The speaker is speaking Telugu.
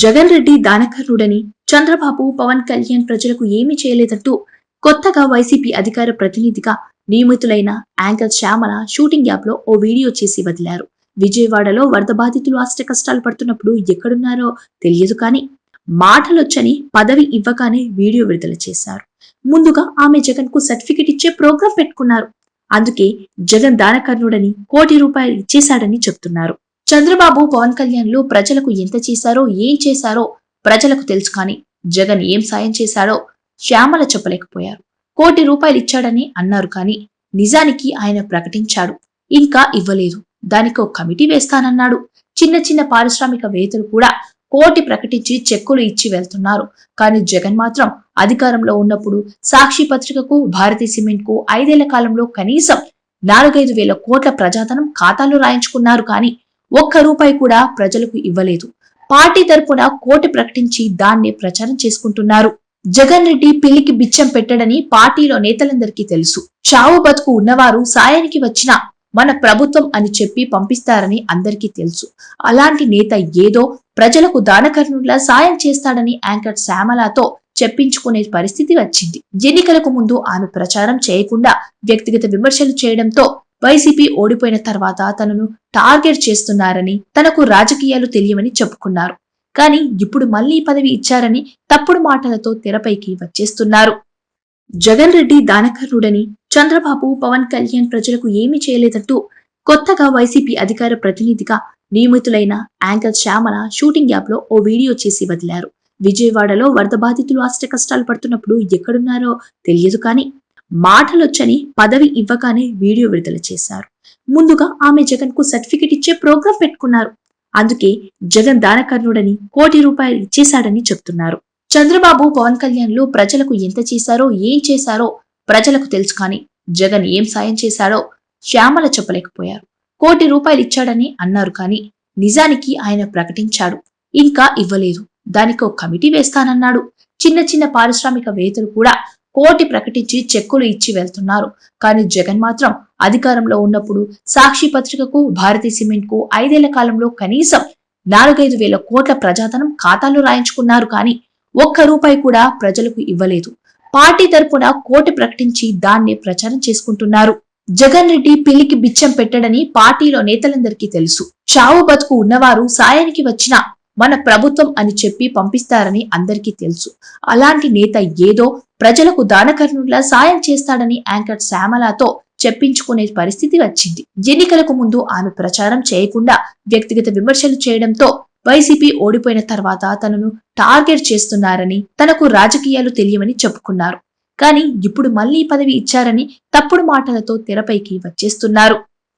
జగన్ రెడ్డి దానకర్ణుడని చంద్రబాబు పవన్ కళ్యాణ్ ప్రజలకు ఏమీ చేయలేదంటూ కొత్తగా వైసీపీ అధికార ప్రతినిధిగా నియమితులైన యాంకర్ శ్యామల షూటింగ్ యాప్లో ఓ వీడియో చేసి వదిలారు. విజయవాడలో వరద బాధితులు అష్ట కష్టాలు పడుతున్నప్పుడు ఎక్కడున్నారో తెలియదు కానీ మాటలొచ్చని పదవి ఇవ్వగానే వీడియో విడుదల చేశారు. ముందుగా ఆమె జగన్కు సర్టిఫికెట్ ఇచ్చే ప్రోగ్రాం పెట్టుకున్నారు. అందుకే జగన్ దానకర్ణుడని కోటి రూపాయలు ఇచ్చేశాడని చెప్తున్నారు. చంద్రబాబు పవన్ కళ్యాణ్లు ప్రజలకు ఎంత చేశారో ఏం చేశారో ప్రజలకు తెలుసు కానీ జగన్ ఏం సాయం చేశాడో శ్యామల చెప్పలేకపోయారు. కోటి రూపాయలు ఇచ్చాడని అన్నారు కానీ నిజానికి ఆయన ప్రకటించాడు. ఇంకా ఇవ్వలేదు. దానికి ఒక కమిటీ వేస్తానన్నాడు. చిన్న చిన్న పారిశ్రామికవేత్తలు కూడా కోటి ప్రకటించి చెక్కులు ఇచ్చి వెళ్తున్నారు. కానీ జగన్ మాత్రం అధికారంలో ఉన్నప్పుడు సాక్షి పత్రికకు భారతీ సిమెంట్కు ఐదేళ్ళ కాలంలో కనీసం నాలుగైదు వేల కోట్ల ప్రజాధనం ఖాతాలో రాయించుకున్నారు కానీ ఒక్క రూపాయి కూడా ప్రజలకు ఇవ్వలేదు. పార్టీ తరపున కోటి ప్రకటించి దాన్ని ప్రచారం చేసుకుంటున్నారు. జగన్ రెడ్డి పిల్లికి బిచ్చం పెట్టడని పార్టీలో నేతలందరికీ తెలుసు. చావు బతుకు ఉన్నవారు సాయానికి వచ్చినా మన ప్రభుత్వం అని చెప్పి పంపిస్తారని అందరికీ తెలుసు. అలాంటి నేత ఏదో ప్రజలకు దానకర్ణులా సాయం చేస్తాడని యాంకర్ శ్యామలతో చెప్పించుకునే పరిస్థితి వచ్చింది. ఎన్నికలకు ముందు ఆమె ప్రచారం చేయకుండా వ్యక్తిగత విమర్శలు చేయడంతో వైసీపీ ఓడిపోయిన తర్వాత తనను టార్గెట్ చేస్తున్నారని తనకు రాజకీయాలు తెలియవని చెప్పుకున్నారు. కానీ ఇప్పుడు మళ్ళీ పదవి ఇచ్చారని తప్పుడు మాటలతో తెరపైకి వచ్చేస్తున్నారు. జగన్ రెడ్డి దానకర్ణుడని చంద్రబాబు పవన్ కళ్యాణ్ ప్రజలకు ఏమీ చేయలేదంటూ కొత్తగా వైసీపీ అధికార ప్రతినిధిగా నియమితులైన యాంకర్ శ్యామల షూటింగ్ యాప్లో ఓ వీడియో చేసి వదిలారు. విజయవాడలో వరద బాధితులు అష్ట కష్టాలు పడుతున్నప్పుడు ఎక్కడున్నారో తెలియదు కానీ మాటలొచ్చని పదవి ఇవ్వగానే వీడియో విడుదల చేశారు. ముందుగా ఆమె జగన్కు సర్టిఫికెట్ ఇచ్చే ప్రోగ్రాం పెట్టుకున్నారు. అందుకే జగన్ దానకర్ణుడని కోటి రూపాయలు ఇచ్చేశాడని చెప్తున్నారు. చంద్రబాబు పవన్ కళ్యాణ్లో ప్రజలకు ఎంత చేశారో ఏం చేశారో ప్రజలకు తెలుసు కానీ జగన్ ఏం సాయం చేశాడో శ్యామల చెప్పలేకపోయారు. కోటి రూపాయలు ఇచ్చాడని అన్నారు కానీ నిజానికి ఆయన ప్రకటించాడు. ఇంకా ఇవ్వలేదు. దానికి ఒక కమిటీ వేస్తానన్నాడు. చిన్న చిన్న పారిశ్రామికవేత్తలు కూడా కోటి ప్రకటించి చెక్కులు ఇచ్చి వెళ్తున్నారు. కానీ జగన్ మాత్రం అధికారంలో ఉన్నప్పుడు సాక్షి పత్రికకు భారతీ సిమెంట్కు ఐదేళ్ళ కాలంలో కనీసం నాలుగైదు వేల కోట్ల ప్రజాధనం ఖాతాలో రాయించుకున్నారు కానీ ఒక్క రూపాయి కూడా ప్రజలకు ఇవ్వలేదు. పార్టీ తరపున కోటి ప్రకటించి దాన్ని ప్రచారం చేసుకుంటున్నారు. జగన్ రెడ్డి పిల్లికి బిచ్చం పెట్టడని పార్టీలో నేతలందరికీ తెలుసు. చావు బతుకు ఉన్నవారు సాయానికి వచ్చినా మన ప్రభుత్వం అని చెప్పి పంపిస్తారని అందరికీ తెలుసు. అలాంటి నేత ఏదో ప్రజలకు దానకర్ణులా సాయం చేస్తాడని యాంకర్ శ్యామలతో చెప్పించుకునే పరిస్థితి వచ్చింది. ఎన్నికలకు ముందు ఆమె ప్రచారం చేయకుండా వ్యక్తిగత విమర్శలు చేయడంతో వైసీపీ ఓడిపోయిన తర్వాత తనను టార్గెట్ చేస్తున్నారని తనకు రాజకీయాలు తెలియవని చెప్పుకున్నారు. కానీ ఇప్పుడు మళ్ళీ పదవి ఇచ్చారని తప్పుడు మాటలతో తెరపైకి వచ్చేస్తున్నారు.